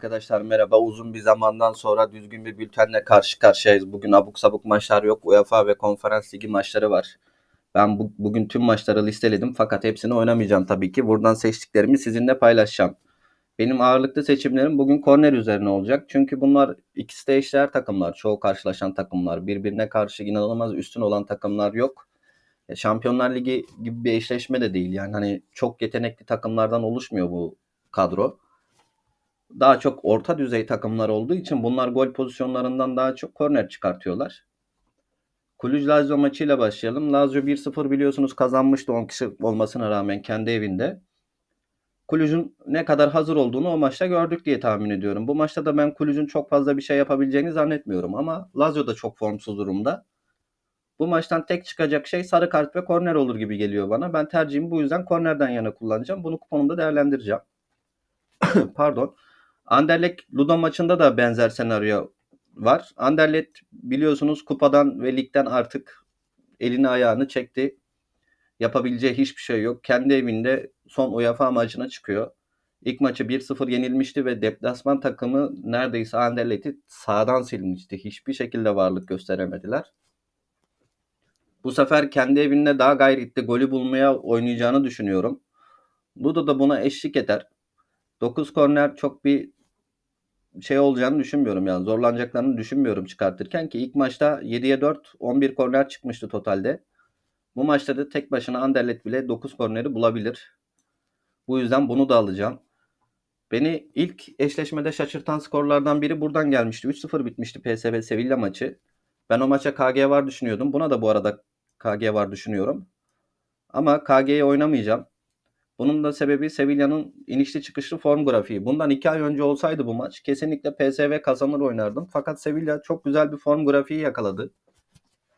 Arkadaşlar merhaba. Uzun bir zamandan sonra düzgün bir bültenle karşı karşıyayız. Bugün abuk sabuk maçlar yok. UEFA ve Konferans Ligi maçları var. Ben bu, bugün tüm maçları listeledim fakat hepsini oynamayacağım tabii ki. Buradan seçtiklerimi sizinle paylaşacağım. Benim ağırlıklı seçimlerim bugün korner üzerine olacak. Çünkü bunlar ikisi de eşdeğer takımlar. Çoğu karşılaşan takımlar. Birbirine karşı inanılmaz üstün olan takımlar yok. E, Şampiyonlar Ligi gibi bir eşleşme de değil. Yani hani çok yetenekli takımlardan oluşmuyor bu kadro daha çok orta düzey takımlar olduğu için bunlar gol pozisyonlarından daha çok korner çıkartıyorlar. Kulüc Lazio maçıyla başlayalım. Lazio 1-0 biliyorsunuz kazanmıştı 10 kişi olmasına rağmen kendi evinde. Kulüc'ün ne kadar hazır olduğunu o maçta gördük diye tahmin ediyorum. Bu maçta da ben Kulüc'ün çok fazla bir şey yapabileceğini zannetmiyorum ama Lazio da çok formsuz durumda. Bu maçtan tek çıkacak şey sarı kart ve korner olur gibi geliyor bana. Ben tercihimi bu yüzden kornerden yana kullanacağım. Bunu kuponumda değerlendireceğim. Pardon. Anderlecht Ludo maçında da benzer senaryo var. Anderlecht biliyorsunuz kupadan ve ligden artık elini ayağını çekti. Yapabileceği hiçbir şey yok. Kendi evinde son UEFA maçına çıkıyor. İlk maçı 1-0 yenilmişti ve deplasman takımı neredeyse Anderlecht'i sağdan silmişti. Hiçbir şekilde varlık gösteremediler. Bu sefer kendi evinde daha gayretli golü bulmaya oynayacağını düşünüyorum. Ludo da buna eşlik eder. 9 korner çok bir şey olacağını düşünmüyorum yani zorlanacaklarını düşünmüyorum çıkartırken ki ilk maçta 7'ye 4 11 korner çıkmıştı totalde. Bu maçta da tek başına Anderlet bile 9 korneri bulabilir. Bu yüzden bunu da alacağım. Beni ilk eşleşmede şaşırtan skorlardan biri buradan gelmişti. 3-0 bitmişti PSV Sevilla maçı. Ben o maça KG var düşünüyordum. Buna da bu arada KG var düşünüyorum. Ama KG'yi oynamayacağım. Bunun da sebebi Sevilla'nın inişli çıkışlı form grafiği. Bundan iki ay önce olsaydı bu maç kesinlikle PSV kazanır oynardım. Fakat Sevilla çok güzel bir form grafiği yakaladı.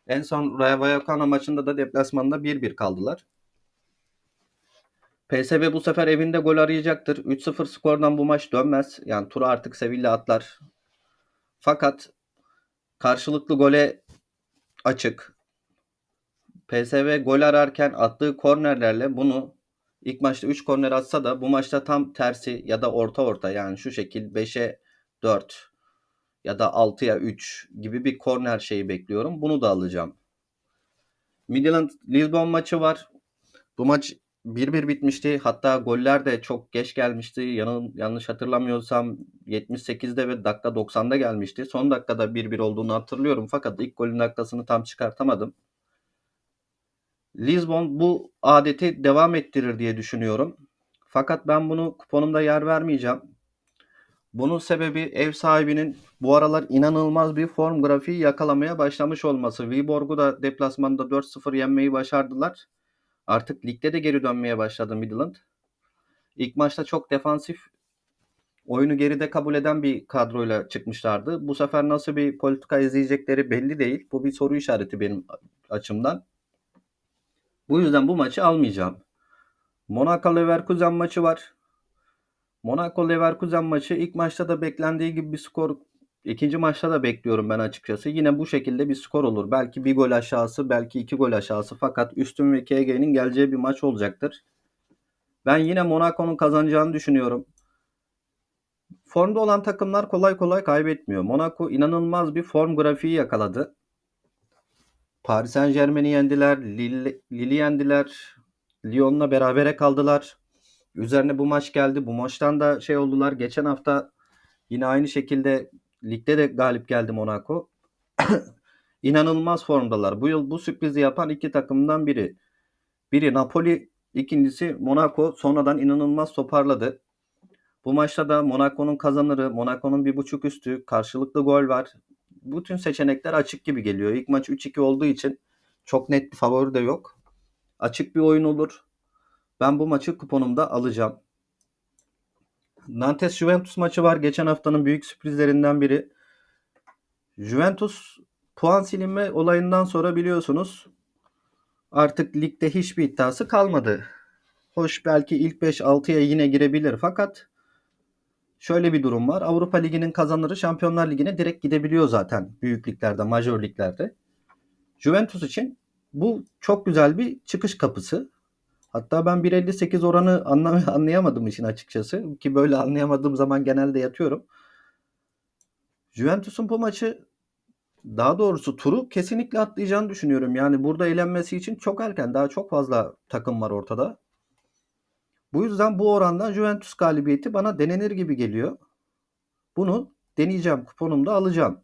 En son Rayo Vallecano maçında da deplasmanda 1-1 kaldılar. PSV bu sefer evinde gol arayacaktır. 3-0 skordan bu maç dönmez. Yani turu artık Sevilla atlar. Fakat karşılıklı gole açık. PSV gol ararken attığı kornerlerle bunu İlk maçta 3 korner atsa da bu maçta tam tersi ya da orta orta yani şu şekil 5'e 4 ya da 6'ya 3 gibi bir korner şeyi bekliyorum. Bunu da alacağım. Midland Lisbon maçı var. Bu maç 1-1 bitmişti. Hatta goller de çok geç gelmişti. Yan, yanlış hatırlamıyorsam 78'de ve dakika 90'da gelmişti. Son dakikada 1-1 olduğunu hatırlıyorum. Fakat ilk golün dakikasını tam çıkartamadım. Lisbon bu adeti devam ettirir diye düşünüyorum. Fakat ben bunu kuponumda yer vermeyeceğim. Bunun sebebi ev sahibinin bu aralar inanılmaz bir form grafiği yakalamaya başlamış olması. Viborg'u da deplasmanda 4-0 yenmeyi başardılar. Artık ligde de geri dönmeye başladı Midland. İlk maçta çok defansif oyunu geride kabul eden bir kadroyla çıkmışlardı. Bu sefer nasıl bir politika izleyecekleri belli değil. Bu bir soru işareti benim açımdan. Bu yüzden bu maçı almayacağım. Monaco Leverkusen maçı var. Monaco Leverkusen maçı ilk maçta da beklendiği gibi bir skor ikinci maçta da bekliyorum ben açıkçası. Yine bu şekilde bir skor olur. Belki bir gol aşağısı, belki iki gol aşağısı fakat üstün ve KG'nin geleceği bir maç olacaktır. Ben yine Monaco'nun kazanacağını düşünüyorum. Formda olan takımlar kolay kolay kaybetmiyor. Monaco inanılmaz bir form grafiği yakaladı. Paris Saint Germain'i yendiler. Lille, Lille'i yendiler. Lyon'la berabere kaldılar. Üzerine bu maç geldi. Bu maçtan da şey oldular. Geçen hafta yine aynı şekilde ligde de galip geldi Monaco. İnanılmaz formdalar. Bu yıl bu sürprizi yapan iki takımdan biri. Biri Napoli, ikincisi Monaco sonradan inanılmaz toparladı. Bu maçta da Monaco'nun kazanırı, Monaco'nun bir buçuk üstü, karşılıklı gol var bütün seçenekler açık gibi geliyor. İlk maç 3-2 olduğu için çok net bir favori de yok. Açık bir oyun olur. Ben bu maçı kuponumda alacağım. Nantes Juventus maçı var. Geçen haftanın büyük sürprizlerinden biri. Juventus puan silinme olayından sonra biliyorsunuz artık ligde hiçbir iddiası kalmadı. Hoş belki ilk 5-6'ya yine girebilir fakat şöyle bir durum var. Avrupa Ligi'nin kazanırı Şampiyonlar Ligi'ne direkt gidebiliyor zaten büyük liglerde. Juventus için bu çok güzel bir çıkış kapısı. Hatta ben 1.58 oranı anla- anlayamadım işin açıkçası. Ki böyle anlayamadığım zaman genelde yatıyorum. Juventus'un bu maçı daha doğrusu turu kesinlikle atlayacağını düşünüyorum. Yani burada eğlenmesi için çok erken. Daha çok fazla takım var ortada. Bu yüzden bu orandan Juventus galibiyeti bana denenir gibi geliyor. Bunu deneyeceğim. Kuponumda alacağım.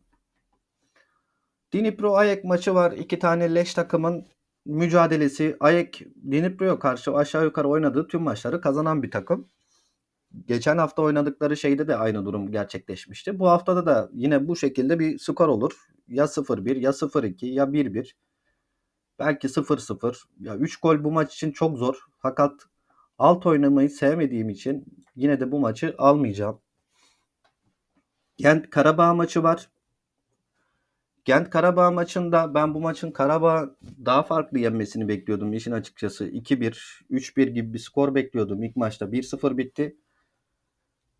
Dnipro Ayak maçı var. İki tane leş takımın mücadelesi. Ayak Dnipro'ya karşı aşağı yukarı oynadığı tüm maçları kazanan bir takım. Geçen hafta oynadıkları şeyde de aynı durum gerçekleşmişti. Bu haftada da yine bu şekilde bir skor olur. Ya 0-1 ya 0-2 ya 1-1. Belki 0-0. Ya 3 gol bu maç için çok zor. Fakat alt oynamayı sevmediğim için yine de bu maçı almayacağım. Gent Karabağ maçı var. Gent Karabağ maçında ben bu maçın Karabağ daha farklı yenmesini bekliyordum işin açıkçası. 2-1, 3-1 gibi bir skor bekliyordum. İlk maçta 1-0 bitti.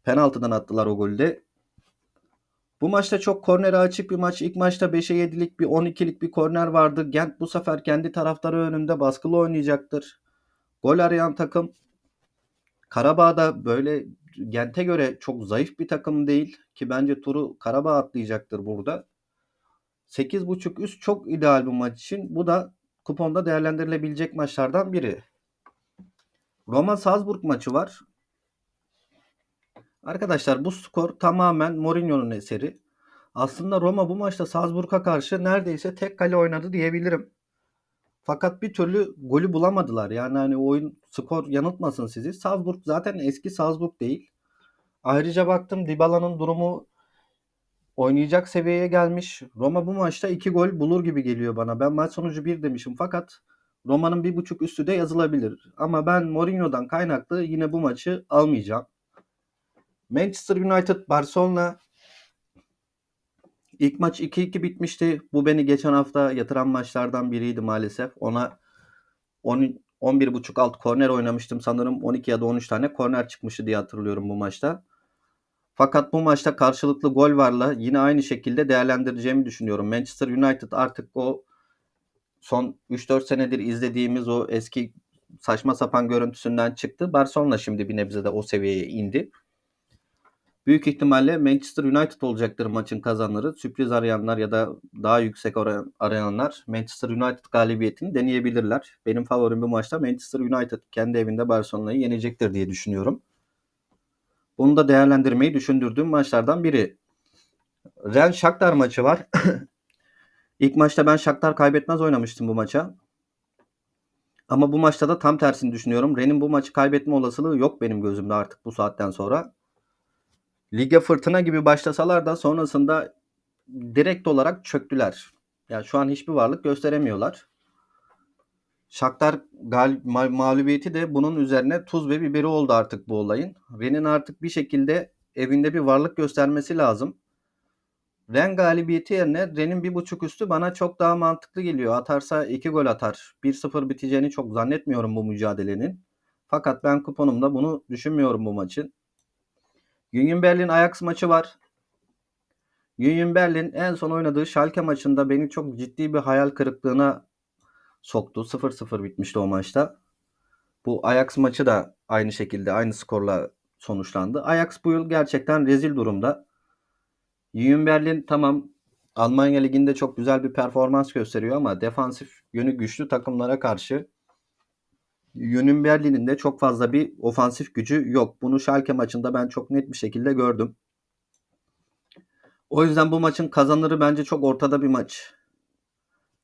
Penaltıdan attılar o golde. Bu maçta çok kornere açık bir maç. İlk maçta 5'e 7'lik bir 12'lik bir korner vardı. Gent bu sefer kendi taraftarı önünde baskılı oynayacaktır. Gol arayan takım Karabağ'da böyle Gent'e göre çok zayıf bir takım değil ki bence turu Karabağ atlayacaktır burada. 8.5 üst çok ideal bu maç için. Bu da kuponda değerlendirilebilecek maçlardan biri. Roma Salzburg maçı var. Arkadaşlar bu skor tamamen Mourinho'nun eseri. Aslında Roma bu maçta Salzburg'a karşı neredeyse tek kale oynadı diyebilirim. Fakat bir türlü golü bulamadılar. Yani hani oyun skor yanıltmasın sizi. Salzburg zaten eski Salzburg değil. Ayrıca baktım Dybala'nın durumu oynayacak seviyeye gelmiş. Roma bu maçta 2 gol bulur gibi geliyor bana. Ben maç sonucu 1 demişim fakat Roma'nın 1.5 üstü de yazılabilir. Ama ben Mourinho'dan kaynaklı yine bu maçı almayacağım. Manchester United Barcelona ilk maç 2-2 bitmişti. Bu beni geçen hafta yatıran maçlardan biriydi maalesef. Ona 10 11.5 alt korner oynamıştım. Sanırım 12 ya da 13 tane korner çıkmıştı diye hatırlıyorum bu maçta. Fakat bu maçta karşılıklı gol varla yine aynı şekilde değerlendireceğimi düşünüyorum. Manchester United artık o son 3-4 senedir izlediğimiz o eski saçma sapan görüntüsünden çıktı. Barcelona şimdi bir nebze de o seviyeye indi. Büyük ihtimalle Manchester United olacaktır maçın kazanları. Sürpriz arayanlar ya da daha yüksek arayanlar Manchester United galibiyetini deneyebilirler. Benim favorim bu maçta Manchester United kendi evinde Barcelona'yı yenecektir diye düşünüyorum. Bunu da değerlendirmeyi düşündürdüğüm maçlardan biri. Ren Shakhtar maçı var. İlk maçta ben Shakhtar kaybetmez oynamıştım bu maça. Ama bu maçta da tam tersini düşünüyorum. Ren'in bu maçı kaybetme olasılığı yok benim gözümde artık bu saatten sonra. Lige fırtına gibi başlasalar da sonrasında direkt olarak çöktüler. Yani şu an hiçbir varlık gösteremiyorlar. Shakhtar gal- ma- mağlubiyeti de bunun üzerine tuz ve biberi oldu artık bu olayın. Ren'in artık bir şekilde evinde bir varlık göstermesi lazım. Ren galibiyeti yerine Ren'in bir buçuk üstü bana çok daha mantıklı geliyor. Atarsa iki gol atar. 1-0 biteceğini çok zannetmiyorum bu mücadelenin. Fakat ben kuponumda bunu düşünmüyorum bu maçın. Union Berlin Ajax maçı var. Union Berlin en son oynadığı Schalke maçında beni çok ciddi bir hayal kırıklığına soktu. 0-0 bitmişti o maçta. Bu Ajax maçı da aynı şekilde aynı skorla sonuçlandı. Ajax bu yıl gerçekten rezil durumda. Union Berlin tamam Almanya Ligi'nde çok güzel bir performans gösteriyor ama defansif yönü güçlü takımlara karşı Union Berlin'in de çok fazla bir ofansif gücü yok. Bunu Schalke maçında ben çok net bir şekilde gördüm. O yüzden bu maçın kazanırı bence çok ortada bir maç.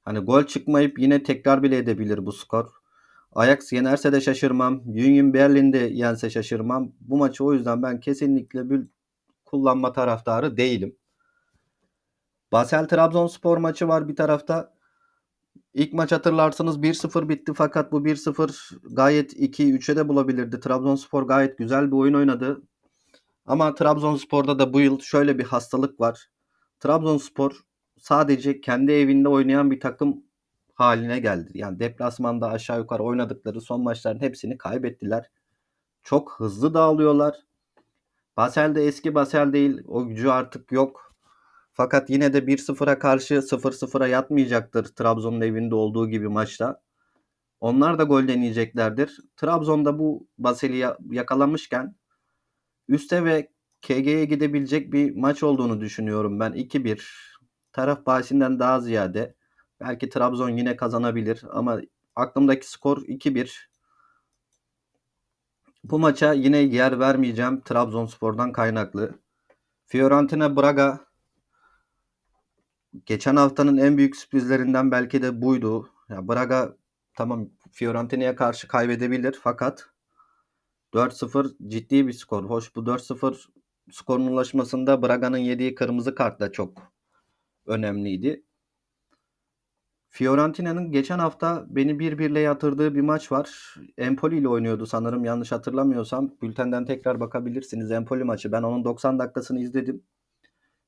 Hani gol çıkmayıp yine tekrar bile edebilir bu skor. Ajax yenerse de şaşırmam. Union Berlin'de yense şaşırmam. Bu maçı o yüzden ben kesinlikle bir kullanma taraftarı değilim. Basel Trabzonspor maçı var bir tarafta. İlk maç hatırlarsınız 1-0 bitti fakat bu 1-0 gayet 2-3'e de bulabilirdi. Trabzonspor gayet güzel bir oyun oynadı. Ama Trabzonspor'da da bu yıl şöyle bir hastalık var. Trabzonspor sadece kendi evinde oynayan bir takım haline geldi. Yani deplasmanda aşağı yukarı oynadıkları son maçların hepsini kaybettiler. Çok hızlı dağılıyorlar. Basel de eski Basel değil. O gücü artık yok. Fakat yine de 1-0'a karşı 0-0'a yatmayacaktır Trabzon'un evinde olduğu gibi maçta. Onlar da gol deneyeceklerdir. Trabzon'da bu Basel'i ya- yakalamışken üste ve KG'ye gidebilecek bir maç olduğunu düşünüyorum ben. 2-1 taraf bahsinden daha ziyade belki Trabzon yine kazanabilir ama aklımdaki skor 2-1. Bu maça yine yer vermeyeceğim Trabzonspor'dan kaynaklı. Fiorentina Braga geçen haftanın en büyük sürprizlerinden belki de buydu. Ya Braga tamam Fiorentina'ya karşı kaybedebilir fakat 4-0 ciddi bir skor. Hoş bu 4-0 skorun ulaşmasında Braga'nın yediği kırmızı kart da çok önemliydi. Fiorentina'nın geçen hafta beni 1-1'le yatırdığı bir maç var. Empoli ile oynuyordu sanırım yanlış hatırlamıyorsam. Bültenden tekrar bakabilirsiniz Empoli maçı. Ben onun 90 dakikasını izledim.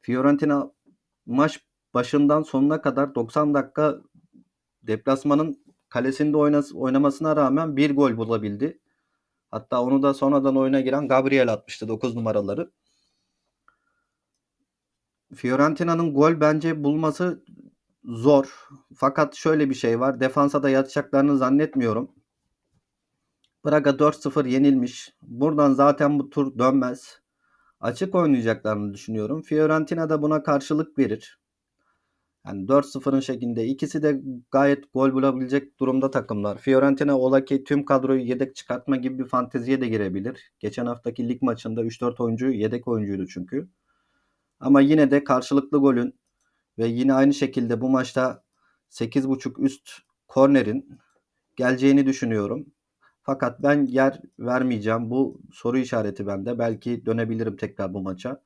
Fiorentina maç başından sonuna kadar 90 dakika deplasmanın kalesinde oynamasına rağmen bir gol bulabildi. Hatta onu da sonradan oyuna giren Gabriel atmıştı 9 numaraları. Fiorentina'nın gol bence bulması zor. Fakat şöyle bir şey var. Defansa da yatacaklarını zannetmiyorum. Braga 4-0 yenilmiş. Buradan zaten bu tur dönmez. Açık oynayacaklarını düşünüyorum. Fiorentina da buna karşılık verir. Yani 4-0'ın şeklinde ikisi de gayet gol bulabilecek durumda takımlar. Fiorentina ola ki tüm kadroyu yedek çıkartma gibi bir fanteziye de girebilir. Geçen haftaki lig maçında 3-4 oyuncu yedek oyuncuydu çünkü. Ama yine de karşılıklı golün ve yine aynı şekilde bu maçta 8.5 üst kornerin geleceğini düşünüyorum. Fakat ben yer vermeyeceğim. Bu soru işareti bende. Belki dönebilirim tekrar bu maça.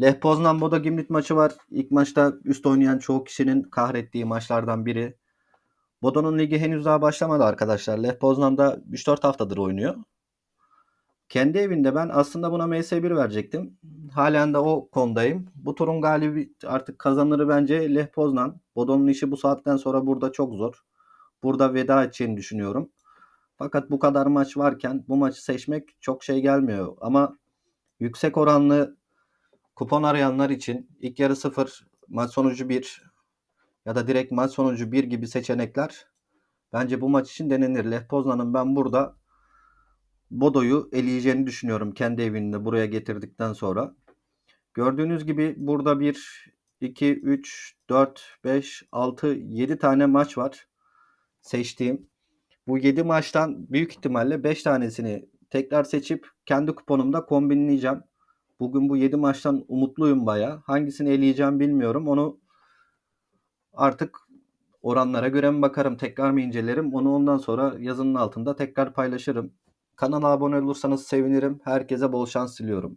Lech Poznan Bodo Gimlit maçı var. İlk maçta üst oynayan çoğu kişinin kahrettiği maçlardan biri. Bodo'nun ligi henüz daha başlamadı arkadaşlar. Lech Poznan'da 3-4 haftadır oynuyor. Kendi evinde ben aslında buna MS1 verecektim. Halen de o konudayım. Bu turun galibi artık kazanırı bence Lech Poznan. Bodo'nun işi bu saatten sonra burada çok zor. Burada veda edeceğini düşünüyorum. Fakat bu kadar maç varken bu maçı seçmek çok şey gelmiyor. Ama yüksek oranlı kupon arayanlar için ilk yarı 0, maç sonucu 1 ya da direkt maç sonucu 1 gibi seçenekler bence bu maç için denenir. Lech Poznan'ın ben burada Bodo'yu eleyeceğini düşünüyorum kendi evinde buraya getirdikten sonra. Gördüğünüz gibi burada 1, 2, 3, 4, 5, 6, 7 tane maç var seçtiğim. Bu 7 maçtan büyük ihtimalle 5 tanesini tekrar seçip kendi kuponumda kombinleyeceğim. Bugün bu 7 maçtan umutluyum baya. Hangisini eleyeceğim bilmiyorum. Onu artık oranlara göre mi bakarım, tekrar mı incelerim? Onu ondan sonra yazının altında tekrar paylaşırım. Kanala abone olursanız sevinirim. Herkese bol şans diliyorum.